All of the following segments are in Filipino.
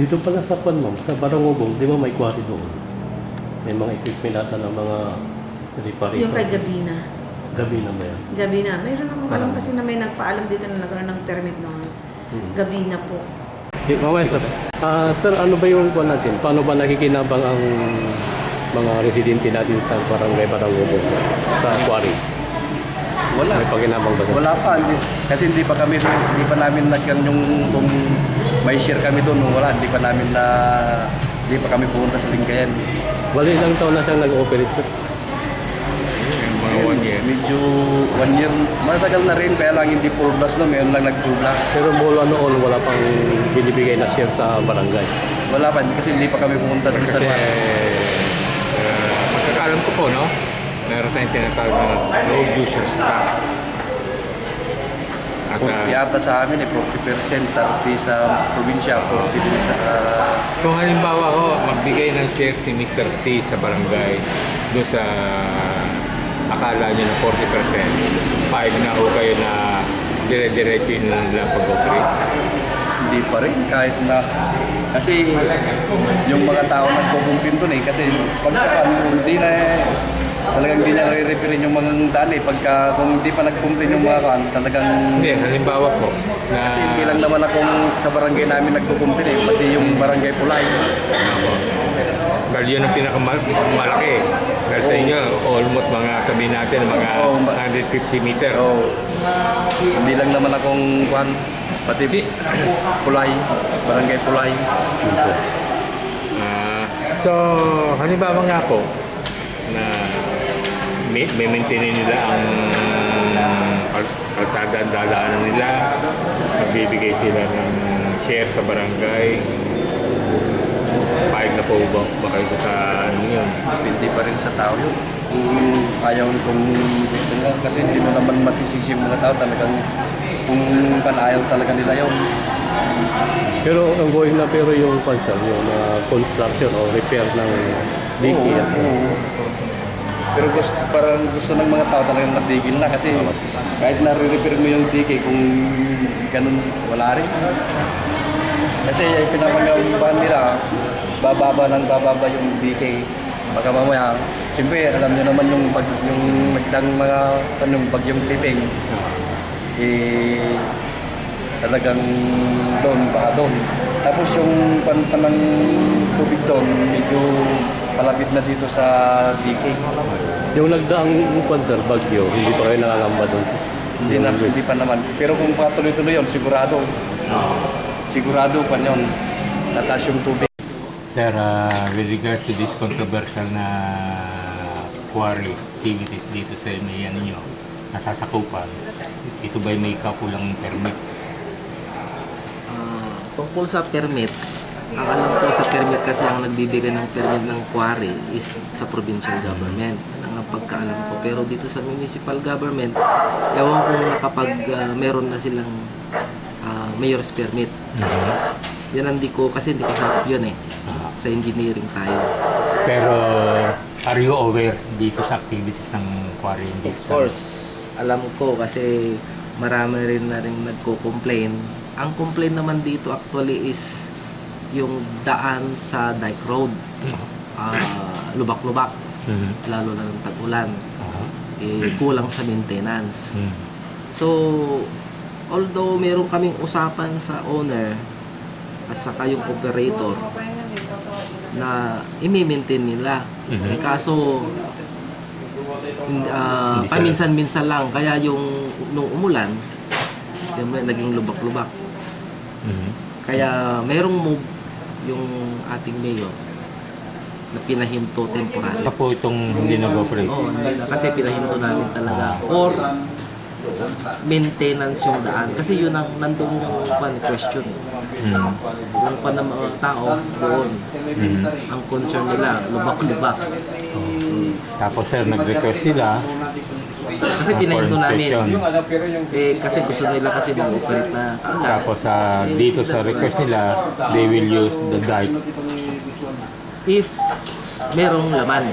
Dito pala sa Kwan, ma'am, sa Barangobong, di ba may quarry doon? May mga equipment ata ng mga reparator. Yung kay Gabina. Gabi na ba yan? Gabina. Mayroon naman alam kasi na may nagpaalam dito na nagkaroon ng permit noon. Hmm. Gabina po. Eh, Mamaya, sir. Ah, sir, ano ba yung kwan natin? Paano ba nakikinabang ang mga residente natin sa barangay Barangobong sa quarry? Wala. May pakinabang ba sir? Wala pa. Hindi, kasi hindi pa kami, hindi pa namin nagkan yung kung may share kami doon. Wala. Hindi pa namin na, hindi pa kami pumunta sa Lingayen. Wala ilang taon na siyang nag-operate, sir. Mga one year. Medyo one year. Matagal na rin. Kaya lang hindi full blast no. Ngayon lang nag-full blast. Pero mula noon, wala pang binibigay na share sa barangay. Wala pa. Kasi hindi pa kami pumunta doon sa Kasi, uh, pagkakalam ko po, no? Meron tayong tinatawag na road users tax. At uh, 40 ata sa amin eh. 40% 30 sa probinsya. 40 din sa... ah, kung halimbawa ho, magbigay ng share si Mr. C sa barangay doon sa akala nyo na 40%, pahig na ho kayo na dire-diretso yun nila pag-operate. hindi pa rin kahit na kasi yung mga tao nagkukumpin doon eh kasi pagka hindi na talagang hindi na re-referin yung mga daan eh. Pagka kung hindi pa nagkumpin yung mga kan talagang Hindi, halimbawa po, na kasi hindi lang naman akong sa barangay namin nagkukumpin eh. Pati yung barangay Pulay. Dahil yun ang pinakamalaki. Dahil sa inyo, almost mga sabihin natin, mga Oo, ma- 150 meter. so hindi lang naman akong kan pati Si- Pulay barangay Pulay. Ah, so, halimbawa nga po, may, may maintain nila ang kal- kalsada at dadaanan nila, nagbibigay sila ng share sa barangay, pahig na po ba, ba kayo sa ano yun? hindi pa rin sa tao yun. Kung ayaw kung gusto nila. Kasi hindi mo naman masisisi yung mga tao. Talagang kung kan ayaw talaga nila yun. Pero ang going na pero yung concern, yung uh, construction o repair ng at, Oo, oo. Pero gusto, parang gusto ng mga tao talagang natigil na kasi kahit nare-repair mo yung DK kung ganun wala rin. Kasi pinapagawa nila, bababa ng bababa yung DK. Baka mamaya, siyempre alam nyo naman yung pag yung nagdang mga anong bagyong piping, eh talagang doon, baka doon. Tapos yung panpan ng tubig doon, medyo palapit na dito sa DK. yung nagdaang kwan, sir, bagyo, hindi pa kayo nakakamba doon. sir? Hindi, na, hindi pa naman. Pero kung patuloy-tuloy yun, sigurado. Sigurado pa yun. Tataas yung tubig. Sir, uh, with regards to this controversial na quarry activities dito sa may ano nyo, nasasakupan, ito ba may kakulang permit? Ah, tungkol sa permit, ang alam ko sa permit kasi ang nagbibigay ng permit ng quarry is sa provincial government. Yan ang pagkaalam ko. Pero dito sa municipal government, ewan kung nakapag ah, meron na silang ah, mayor's permit. Yan ang di ko, kasi hindi kasapit yun eh. Sa engineering tayo. Pero are you aware dito sa activities ng quarry? Of course, alam ko kasi marami rin na rin nagko-complain. Ang complaint naman dito actually is yung daan sa Dyke Road. Ah, lubak-lubak, Mhm. lalo na ng tag-ulan. Aha. Eh, kulang sa maintenance. Mhm. So, although meron kaming usapan sa owner at saka yung operator na imi-maintain nila. Mhm. Eh, kaso, siya- paminsan-minsan lang. Kaya yung nung umulan, siyempre naging lubak-lubak. Mhm. Kaya merong move yung ating mayor na pinahinto temporary. Isa po itong hindi nag-operate. Oo. Kasi pinahinto namin talaga for maintenance yung daan. Kasi yun ang nandun yung kwan, question. Mhm. Yung kwan ng mga tao doon. Mhm. Ang concern nila, lubak-lubak. Tapos sir, nag-request sila Kasi ah, pinahinto namin. inspection. Eh, kasi gusto nila kasi mag-operate na agad. Tapos sa dito sa request nila, they will use the dike. If merong laman.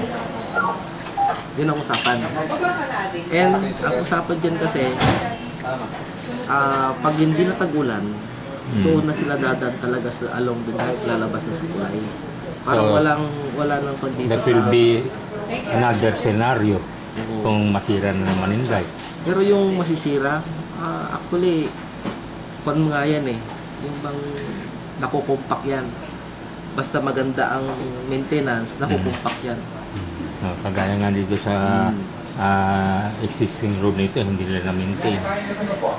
Yun ang usapan. And ang usapan dyan kasi, ah pag hindi na tag-ulan, doon na sila dadan talaga sa along the drive, lalabas na sa kulay. Parang So, walang, wala nang kondito That sa... will be another scenario kung masira na naman yung light. Pero yung masisira, ah, actually, pan nga yan eh. Yung bang nakukumpak yan. Basta maganda ang maintenance, nakukumpak yan. No, kagaya nga dito sa ah, existing road nito, hindi nila na-maintain.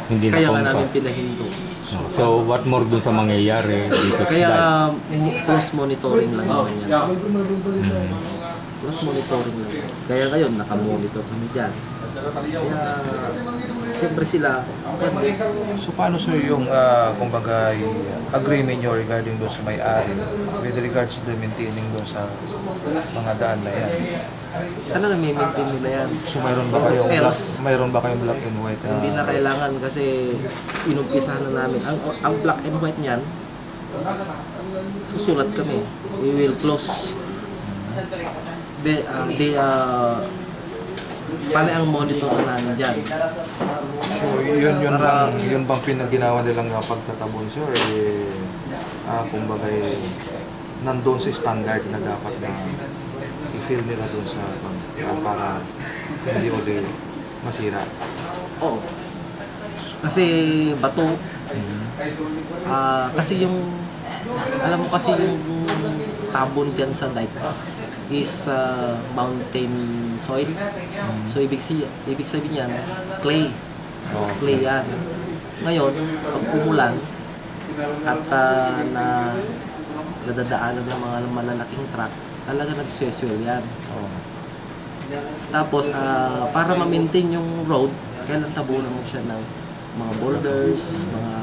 Hindi na Kaya nga namin pinahinto. No, So, what more dun sa mangyayari dito sa Kaya light? mo- close monitoring lang naman yan. Close monitoring lang. Kaya ngayon, nakamonitor kami dyan. Kaya, siyempre sila, So paano sir yung ah, kumbaga agreement nyo regarding doon sa may-ari with regards to the maintaining doon sa mga daan na yan? talaga may maintain nila yan. So mayroon ba kayong black, mayroon ba kayong black and white? na- Hindi na kailangan kasi inumpisahan na namin. Ang, ang black and white niyan, susulat kami. We will close. The, uh, the, uh, pala ang monitor na namin dyan. So yun yun Para- bang yun bang pinaginawa nilang pagtatabon sir eh ah, kumbaga eh, nandun sa standard na dapat na i-fill nila doon sa ah, para hindi uli masira. Oo. Kasi bato. Ah, kasi yung alam mo kasi yung tabon dyan sa dike is ah, mountain soil. So ibig si ibig sabihin yan clay. Clay yan. Ngayon, pag umulan at ah, na nadadaanan ng mga malalaking truck, talaga nagsweswell yan. Tapos, ah, para ma-maintain yung road, kailan tabunan mo siya ng mga boulders, mga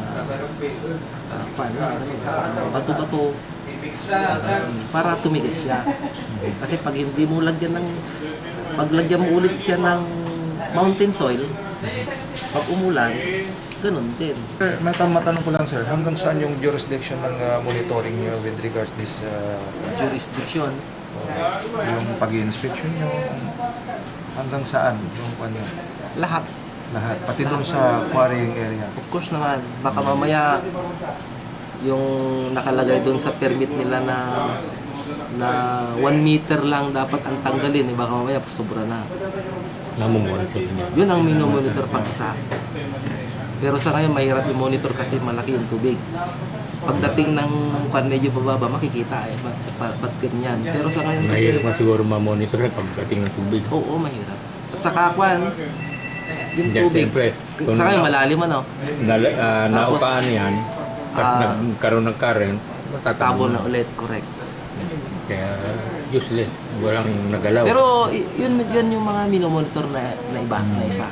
ah, paano, ano, bato-bato, um, para tumigas siya. Kasi pag hindi mo lagyan ng, pag lagyan mo ulit siya ng mountain soil, pag umulan, ganun din. Sir, matam matanong ko lang sir, hanggang saan yung jurisdiction ng ah, monitoring nyo with regards this ah, Jurisdiction, yung pag-inspection nyo? Hanggang saan yung ano, lahat. Lahat? Pati doon sa quarrying area. Of course naman, baka mamaya yung nakalagay doon sa permit nila na na 1 meter lang dapat ang tanggalin, eh, baka mamaya sobra na. Namumonitor niya. Yun ang minomonitor pang isa. Pero sa ngayon, mahirap i-monitor kasi malaki yung tubig. Pagdating ng kwan medyo bababa, makikita eh, ba't, ba't, ba't ganyan. Pero sa ngayon kasi, Mahirap na siguro ma-monitor na pagdating ng tubig. oo, mahirap. At saka kwan, yung Hindi, tubig, siyempre, kung sa na- malalim ano, Nala, ah, Tapos, naupaan yan, tapos ah, nagkaroon ng current, tabo na ulit, correct. Kaya useless, walang nagalaw. Pero y- yun, yun yung mga minomonitor na, na iba, na isa.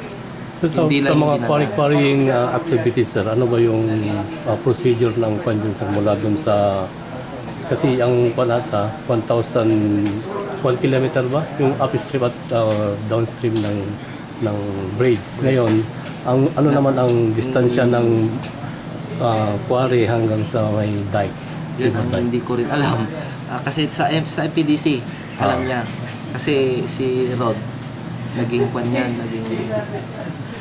So, sa, Hindi sa lang yung mga dinadala. quarry-quarrying uh, activities, sir, ano ba yung uh, procedure ng kwan sa mula dun sa... Kasi ang kwan ata, 1,000... 1 kilometer ba? Yung upstream at uh, downstream ng ng braids. Ngayon, ang ano naman ang distansya ng uh, quarry hanggang sa may dike? Yun ang hindi ko rin alam. Ah, kasi sa, sa MPDC, alam niya. Kasi si Rod, naging kwan yan, naging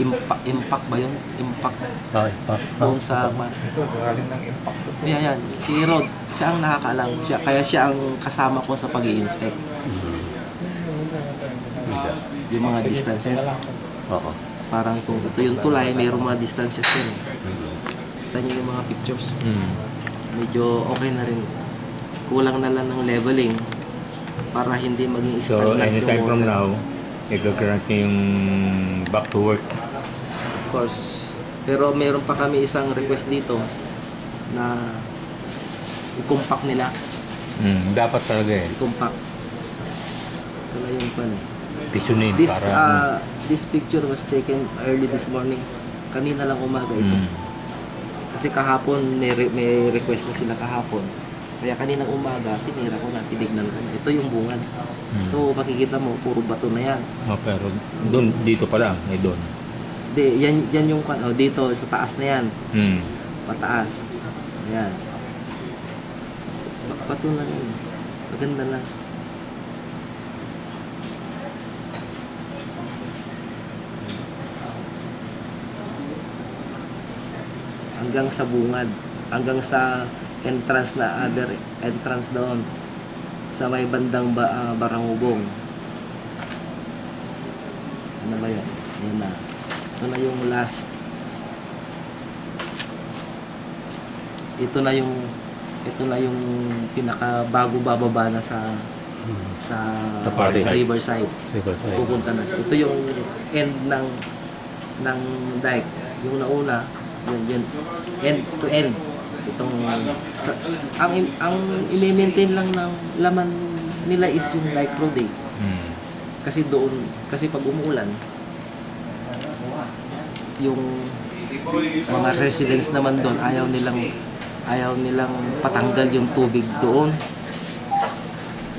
impact, impact ba yun? Impact Ay, ah, ah, doon sa. Ito, galing ng impact. Yan, yan. Si Rod, siya ang nakakaalam. Siya, kaya siya ang kasama ko sa pag inspect Yung mga distances. Oo. Parang kung ito yung tulay, mayroong mga distances yun. Kita niyo yung mga pictures. Hmm. Medyo okay na rin. Kulang na lang ng leveling para hindi maging So, stagnant anytime yung from now, i-grant niyo yung back to work. Of course. Pero meron pa kami isang request dito na i-compact nila. Hmm, dapat talaga eh. I-compact. Ito na yung pan. Pisunin This, para... uh, this picture was taken early this morning. Kanina lang umaga ito. Hmm. Kasi kahapon, may, re- may request na sila kahapon. Kaya kaninang umaga, tinira ko na, tinignan ko na. Ito yung bungad. So, makikita mo, puro bato na yan. Oh, pero dun, dito pa lang, eh doon. Di, yan, yan yung, oh, dito, sa taas na yan. Hmm. Pataas. Ayan. Ba- Bato na yun. Maganda na. Hanggang sa bungad. hanggang sa entrance na other entrance doon sa may bandang ba, ah, Barangubong. Ano ba yun? Yan na. Ito na yung last. Ito na yung ito na yung pinaka bago bababa na sa sa, Sa party. Riverside Riverside. pupunta na siya. Ito yung end ng ng dike. Yung nauna, yun, yun, end to end. Itong, sa, ang, ang ini-maintain lang ng laman nila is yung road eh. Hmm. Kasi doon, kasi pag umuulan, yung mga residents naman doon, ayaw nilang ayaw nilang patanggal yung tubig doon.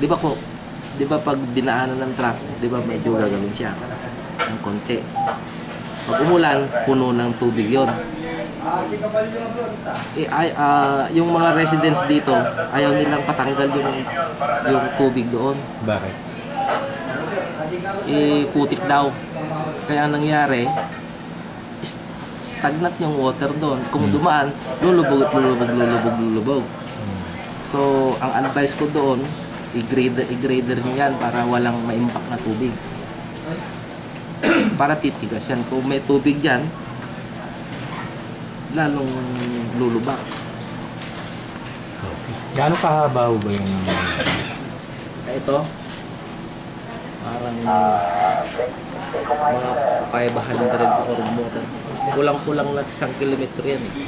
Di ba ko, di ba pag dinaanan ng truck, di ba medyo gagawin siya ng konti. Pag umulan, puno ng tubig yon. Eh, ay, ah, yung mga residents dito, ayaw nilang patanggal yung yung tubig doon Bakit? eh, putik daw. Kaya ang nangyari, stagnant yung water doon. Kung dumaan, lulubog at lulubog, lulubog, lulubog. So, ang advice ko doon, i-grader, i-grader nyo yan para walang ma-impact na tubig. para titigas yan. Kung may tubig dyan, lalong lulubak. Gaano kahaba ho ba yung... Eh, Ito, parang mga 500 or more. Kulang-kulang lang isang kilometro yan eh.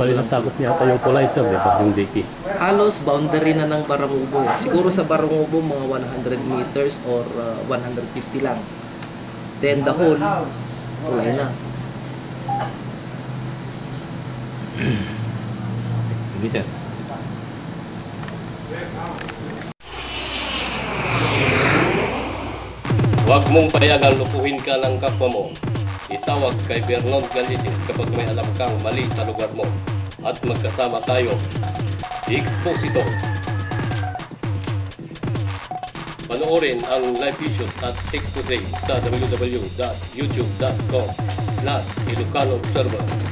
Bali na sakop niya ata yung kulay sir, di ba? Yung diki. Halos boundary na ng Barangubo. eh. Siguro sa Barangubo mga 100 meters or uh, 150 lang. Then the whole, kulay na. Sige sir. Huwag mong payagang lupuhin ka ng kapwa mo. Itawag kay Bernard Galitis kapag may alam kang mali sa lugar mo. At magkasama tayo. Exposito. Panoorin ang live issues at expose sa www.youtube.com slash Ilocano Observer.